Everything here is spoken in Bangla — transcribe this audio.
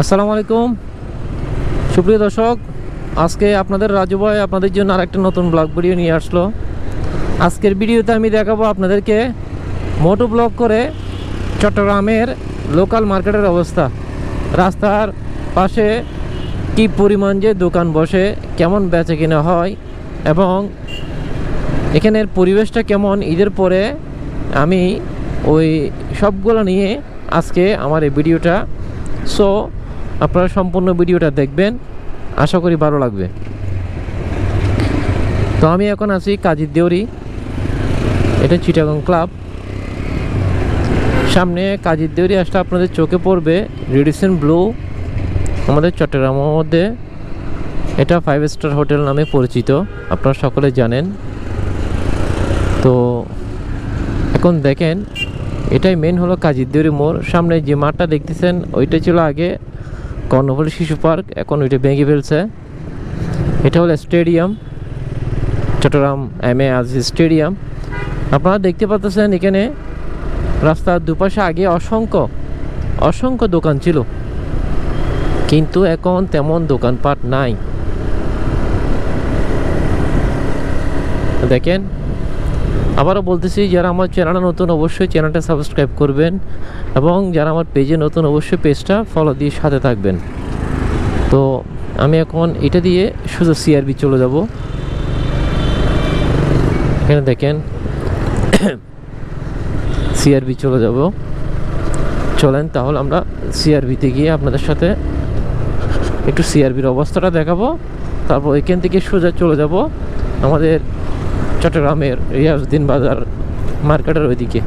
আসসালামু আলাইকুম। সুপ্রিয় দর্শক, আজকে আপনাদের রাজু ভাই আপনাদের জন্য আরেকটা নতুন ব্লগ ভিডিও নিয়ে আসলো। আজকের ভিডিওতে আমি দেখাবো আপনাদেরকে মোটো ব্লগ করে চট্টগ্রামের লোকাল মার্কেটের অবস্থা। রাস্তার পাশে কি পরিমাণ যে দোকান বসে, কেমন বেচে কিনা হয় এবং এখানের পরিবেশটা কেমন, ঈদের পরে আমি ওই সবগুলো নিয়ে আজকে আমার এই ভিডিওটা সো আপনারা সম্পূর্ণ ভিডিওটা দেখবেন। আশা করি ভালো লাগবে। তো আমি এখন আছি কাজীর দেউরি। এটা চিটাগং ক্লাব। সামনে কাজীর দেউরি আসলে আপনাদের চোখে পড়বে। রেডিসন ব্লু, আমাদের চট্টগ্রামের মধ্যে। এটা ফাইভ স্টার হোটেল নামে পরিচিত, আপনারা সকলে জানেন। তো এখন দেখেন, এটাই মেন হলো কাজিরদেউরি মোড়। সামনে যে মাঠটা দেখতেছেন, ওইটা ছিল আগে কর্ণফুলী শিশু পার্ক, এখন ওইটা ভেঙে ফেলছে। এটা হলো stadium, Chattogram M A Aziz stadium. আপনারা দেখতে পাচ্ছেন এখানে রাস্তার দুপাশে আগে অসংখ্য অসংখ্য দোকান ছিল। কিন্তু এখন তেমন দোকানপাট নাই। দেখেন আবারও বলতেছি, যারা আমার চ্যানেলে নতুন অবশ্যই চ্যানেলটা সাবস্ক্রাইব করবেন এবং যারা আমার পেজে নতুন অবশ্যই পেজটা ফলো দিয়ে সাথে থাকবেন। তো আমি এখন এটা দিয়ে শুধু সিআরবি চলে যাব। এখানে দেখেন সিআরবি চলে যাব। চলেন, তাহলে আমরা সিআরবিতে গিয়ে আপনাদের সাথে একটু সিআরবির অবস্থাটা দেখাবো। তারপর এখান থেকে সোজা চলে যাব। আমাদের চট্টগ্রামের রিয়াজউদ্দিন বাজার মার্কেটের ওইদিকে।